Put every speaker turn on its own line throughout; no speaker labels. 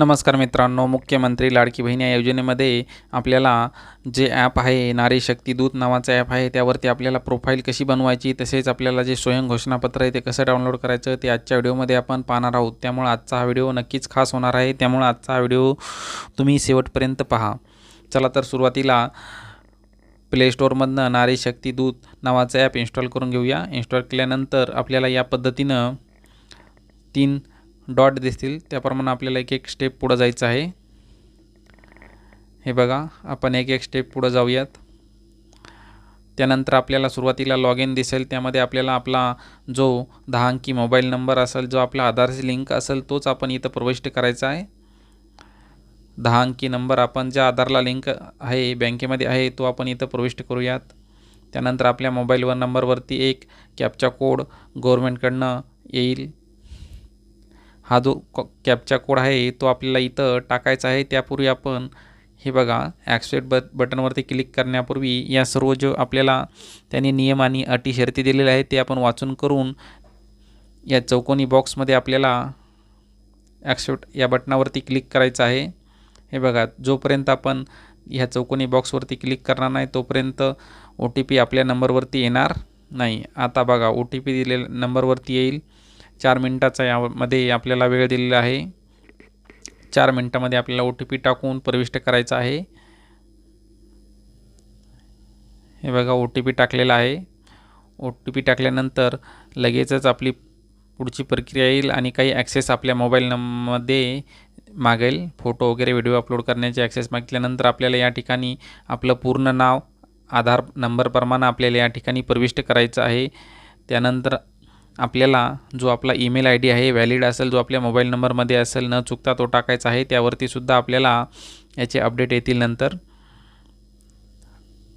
नमस्कार मित्रांनो मुख्यमंत्री लाडकी बहीण या योजनेमध्ये आपल्याला जे ॲप आहे नारी शक्ती दूत नावाचं ॲप आहे त्यावरती आपल्याला प्रोफाईल कशी बनवायची तसेच आपल्याला जे स्वयं घोषणापत्र आहे ते कसं डाउनलोड करायचं ते आजच्या व्हिडिओमध्ये आपण पाहणार आहोत. त्यामुळे आजचा हा व्हिडिओ नक्कीच खास होणार आहे. त्यामुळे आजचा हा व्हिडिओ तुम्ही शेवटपर्यंत पहा. चला तर सुरुवातीला प्ले स्टोअरमधनं नारी शक्ती दूत नावाचं ॲप इन्स्टॉल करून घेऊया. इन्स्टॉल केल्यानंतर आपल्याला या पद्धतीनं तीन डॉट दिसतील. त्याप्रमाणे आपल्याला एक एक स्टेप पुढं जायचं आहे. हे बघा आपण एक एक स्टेप पुढं जाऊयात. त्यानंतर आपल्याला सुरुवातीला लॉग इन दिसेल. त्यामध्ये आपल्याला आपला जो दहा अंकी मोबाईल नंबर असेल जो आपला आधारशी लिंक असेल तोच आपण इथं प्रविष्ट करायचा आहे. दहा अंकी नंबर आपण ज्या आधारला लिंक आहे बँकेमध्ये आहे तो आपण इथं प्रविष्ट करूयात. त्यानंतर आपल्या मोबाईलवर नंबरवरती एक कॅपचा कोड गव्हर्मेंटकडनं येईल. हा जो क कॅपचा कोड आहे तो आपल्याला इथं टाकायचा आहे. त्यापूर्वी आपण हे बघा ॲक्सेप्ट बट बटनवरती क्लिक करण्यापूर्वी या सर्व जो आपल्याला त्यांनी नियम आणि अटी शर्ती दिलेल्या आहेत ते आपण वाचून करून या चौकोनी बॉक्समध्ये आपल्याला ॲक्सेप्ट या बटनावरती क्लिक करायचं आहे. हे बघा जोपर्यंत आपण ह्या चौकोनी बॉक्सवरती क्लिक करणार नाही तोपर्यंत ओ टी पी आपल्या नंबरवरती येणार नाही. आता बघा ओ टी पी दिलेल्या नंबरवरती येईल. चार मिनटाचा यामध्ये आपल्याला वेळ दिलेला आहे. चार मिनटामध्ये आपल्याला ओ टी पी टाकून प्रविष्ट करायचा आहे. हे बघा ओ टी पी टाकलेला आहे. ओ टी पी टाकल्यानंतर लगेचच आपली पुढची प्रक्रिया येईल आणि काही ॲक्सेस आपल्या मोबाईल नंबरमध्ये मागेल. फोटो वगैरे व्हिडिओ अपलोड करण्याची ॲक्सेस मागितल्यानंतर आपल्याला या ठिकाणी आपलं पूर्ण नाव आधार नंबरप्रमाणे आपल्याला या ठिकाणी प्रविष्ट करायचं आहे. त्यानंतर आपल्याला जो आपला ईमेल आय डी आहे व्हॅलिड असेल जो आपल्या मोबाईल नंबरमध्ये असेल न चुकता तो टाकायचा आहे त्यावरतीसुद्धा आपल्याला याचे अपडेट येतील नंतर.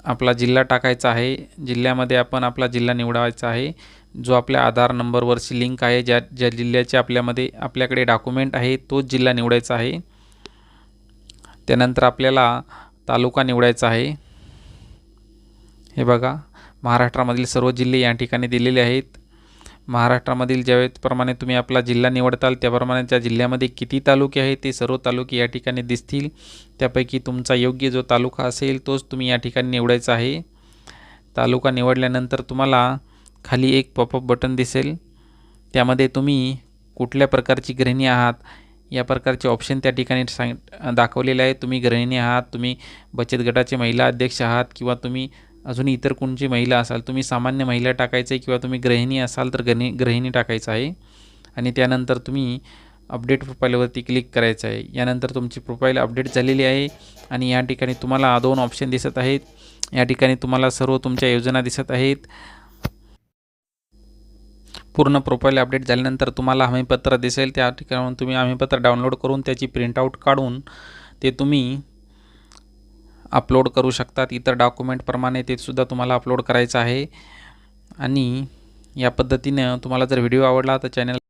आपला जिल्हा टाकायचा आहे जिल्ह्यामध्ये आपण आपला जिल्हा निवडायचा आहे जो आपल्या आधार नंबरवरची लिंक आहे ज्या ज्या जिल्ह्याचे आपल्यामध्ये आपल्याकडे डॉक्युमेंट आहे तोच जिल्हा निवडायचा आहे. त्यानंतर आपल्याला तालुका निवडायचा आहे. हे बघा महाराष्ट्रामधील सर्व जिल्हे या ठिकाणी दिलेले आहेत. महाराष्ट्रामधील ज्यावेळेसप्रमाणे तुम्ही आपला जिल्हा निवडताल त्याप्रमाणे त्या जिल्ह्यामध्ये किती तालुके आहेत ते सर्व तालुके या ठिकाणी दिसतील. त्यापैकी तुमचा योग्य जो तालुका असेल तोच तुम्ही या ठिकाणी निवडायचा आहे. तालुका निवडल्यानंतर तुम्हाला खाली एक पॉपअप बटन दिसेल. त्यामध्ये तुम्ही कुठल्या प्रकारची गृहिणी आहात या प्रकारचे ऑप्शन त्या ठिकाणी सांग दाखवलेले आहे. तुम्ही गृहिणी आहात तुम्ही बचत गटाचे महिला अध्यक्ष आहात किंवा तुम्ही अजून इतर कोणची महिला असाल तुम्ही सामान्य महिला टाकायचं आहे किंवा तुम्ही गृहिणी असाल तर गृहिणी गृहिणी टाकायचं आहे. आणि त्यानंतर तुम्ही अपडेट प्रोफाईलवरती क्लिक करायचं आहे. यानंतर तुमची प्रोफाईल अपडेट झालेली आहे आणि या ठिकाणी तुम्हाला दोन ऑप्शन दिसत आहेत. या ठिकाणी तुम्हाला सर्व तुमच्या योजना दिसत आहेत. पूर्ण प्रोफाईल अपडेट झाल्यानंतर तुम्हाला हमीपत्र दिसेल. त्या ठिकाणाहून तुम्ही हमीपत्र डाउनलोड करून त्याची प्रिंटआउट काढून ते तुम्ही अपलोड करू शकतात. इतर डॉक्युमेंटप्रमाणे ते सुद्धा तुम्हाला अपलोड करायचं आहे. आणि या पद्धतीनं तुम्हाला जर व्हिडिओ आवडला तर चॅनल